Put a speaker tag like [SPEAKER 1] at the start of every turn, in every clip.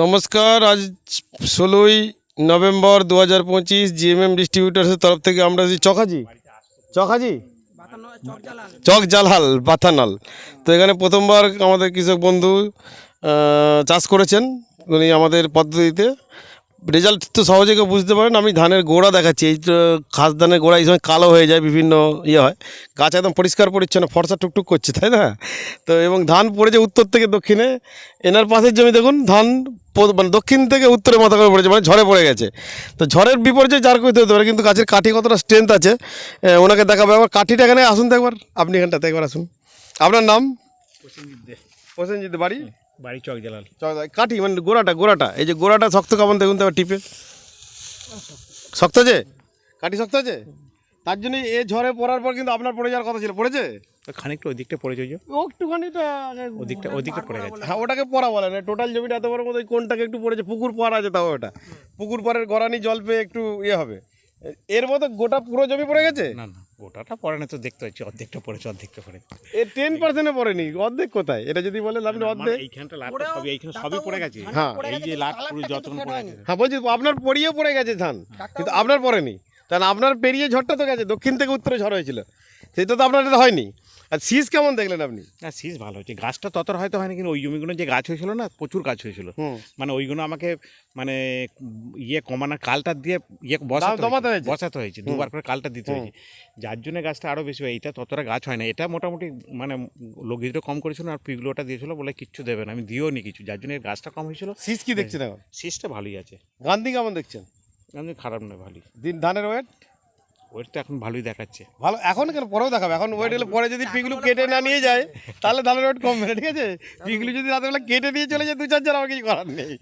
[SPEAKER 1] নমস্কার, আজ ষোলোই নভেম্বর দু হাজার পঁচিশ জিএমএম ডিস্ট্রিবিউটার্সের তরফ থেকে আমরা আছি চকাজি। চকাজি? চক জালহাল বাথানাল। তো এখানে প্রথমবার আমাদের কৃষক বন্ধু চাষ করেছেন। উনি আমাদের পদ্ধতিতে রেজাল্ট তো সহজে কেউ বুঝতে পারেন আমি ধানের গোড়া দেখাচ্ছি এই তো খাস ধানের গোড়া এই সময় কালো হয়ে যায় বিভিন্ন ইয়ে হয়। গাছ একদম পরিষ্কার পরিচ্ছন্ন ফর্সা টুকটুক করছে তাই না? তো এবং ধান পড়েছে উত্তর থেকে দক্ষিণে এনার পাশের জমি দেখুন ধান মানে দক্ষিণ থেকে উত্তরে মাথা করে পড়েছে মানে ঝড়ে পড়ে গেছে। তো ঝড়ের বিপর্যয় যার করতে হতে পারে কিন্তু গাছের কাঠি কতটা স্ট্রেংথ আছে ওনাকে দেখাবো। একবার কাঠিটা এখানে আসুন তো একবার আপনি এখানটাতে একবার আসুন। আপনার নাম? প্রসেনজিৎ দে। প্রসেনজিৎ বাড়ি?
[SPEAKER 2] বাড়ি চক জালাল।
[SPEAKER 1] চল, কাঠি মানে গোড়াটা গোড়াটা। এই যে গোড়াটা শক্ত কেমন দেখুন তো টিপে। শক্ত আছে? কাঠি শক্ত আছে? তার জন্য এ ঝড়ে পড়ার পর কিন্তু আপনার পড়ে যাওয়ার কথা ছিল। পড়েছে?
[SPEAKER 2] খানিকটা ওদিকটা পড়েছে ওই যে
[SPEAKER 1] ও একটুখানিটা
[SPEAKER 2] ওদিকটা ওদিকটা পড়ে গেছে।
[SPEAKER 1] হ্যাঁ ওটাকে পড়া বলে না। টোটাল জমিটা এত বড় মতো ওই কোনটাকে একটু পড়েছে? পুকুর পাড় আছে তাও ওটা। পুকুর পাড়ের গড়ানি জল পেয়ে একটু ইয়ে হবে। এর মতো গোটা পুরো জমি পড়ে গেছে?
[SPEAKER 2] না না গোটাটা পড়ে না তো দেখতে পাচ্ছি অর্ধেকটা পড়েছে অর্ধেকটা পড়ে
[SPEAKER 1] এ টেন পার্সেন্টে পড়েনি অর্ধেক কোথায়? এটা যদি বলে আপনি অর্ধেক।
[SPEAKER 2] এইখানটা লাটটা সবই এইখানে সবই পড়ে গেছে।
[SPEAKER 1] হ্যাঁ।
[SPEAKER 2] এই যে লাট পুরো যতক্ষণ পড়ে গেছে।
[SPEAKER 1] হ্যাঁ বলছি আপনার পড়িয়ে পড়ে গেছে ধান কিন্তু আপনার পড়েনি? তাহলে আপনার পেরিয়ে ঝড়টা তো গেছে দক্ষিণ থেকে উত্তরে ঝড় হয়েছিল। সেটা তো আপনার এটা হয়নি। আর শীষ কেমন দেখলেন আপনি?
[SPEAKER 2] না শীষ ভালো হয়েছে। গাছটা ততটা হয়তো হয়নি কিন্তু ওই জমিগুলো যে গাছ হয়েছিল না প্রচুর গাছ হয়েছিল। মানে ওইগুলো আমাকে মানে ইয়ে কমানোর কালটা দিয়ে ইয়ে বসাতে হয়েছে। বসাতে হয়েছে দুবার করে কালটা দিতে হয়েছে। যার জন্য গাছটা আরও বেশি হয় এটা ততটা গাছ হয় না এটা মোটামুটি মানে লোকগুলো কম করেছিল আর পিগুলোটা দিয়েছিল বলে কিচ্ছু দেবে না। আমি দিও নি কিছু যার জন্য গাছটা কম হয়েছিল।
[SPEAKER 1] শীষ কি দেখছেন এখন?
[SPEAKER 2] শীষটা ভালোই আছে।
[SPEAKER 1] গান্ধী কেমন দেখছেন?
[SPEAKER 2] আমি খারাপ নয় ভালোই।
[SPEAKER 1] দিন ধানের ওয়েট
[SPEAKER 2] ওয়েট তো এখন ভালোই দেখাচ্ছে।
[SPEAKER 1] ভালো এখন কেন? পরেও দেখাবে। এখন ওয়েট হলে পরে যদি পিগলু কেটে না নিয়ে যায় তাহলে ধানের ওয়েট কমবে না ঠিক আছে? পিগলু যদি রাতেবেলা কেটে নিয়ে চলে যায় দু চারজন আমার কিছু করার নেই।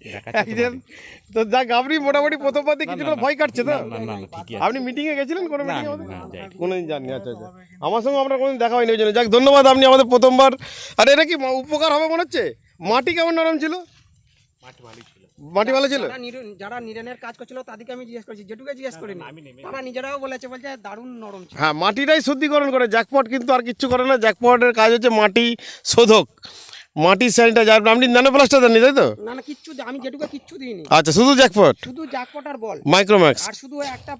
[SPEAKER 2] তো
[SPEAKER 1] যাক আপনি মোটামুটি প্রথমবার দিয়ে কিছুটা ভয় কাটছে তো?
[SPEAKER 2] না না না ঠিকই আছে।
[SPEAKER 1] আপনি মিটিংয়ে গেছিলেন কোনো
[SPEAKER 2] যাই
[SPEAKER 1] কোনোদিন জাননি আচ্ছা আচ্ছা। আমার সঙ্গে আপনার কোনোদিন দেখা হয়নি ওই জন্য। যাক ধন্যবাদ আপনি আমাদের প্রথমবার। আর এটা কি উপকার হবে মনে হচ্ছে? মাটি কেমন নরম ছিল?
[SPEAKER 2] মাটি
[SPEAKER 1] ভালো ছিল?
[SPEAKER 3] যারা নিরানের কাজ করছিল তাদেরকে আমি জিজ্ঞেস করেছি যেটুকু জিজ্ঞেস করিনি। তারা নিজেরাও বলেছে বলছে দারুণ নরম ছিল।
[SPEAKER 1] হ্যাঁ মাটিটাই শুদ্ধিকরণ করে জ্যাকপট কিন্তু আর কিচ্ছু করে না। জ্যাকপটের কাজ হচ্ছে মাটি শোধক। মাটি স্যানিটাইজার আপনি ন্যানো প্লাস্টার দেননি তাই তো?
[SPEAKER 3] না না কিচ্ছু আমি যেটুকু কিচ্ছু দিইনি।
[SPEAKER 1] আচ্ছা শুধু জ্যাকপট?
[SPEAKER 3] শুধু জ্যাকপট আর বল।
[SPEAKER 1] মাইক্রোম্যাক্স
[SPEAKER 3] আর শুধু একটা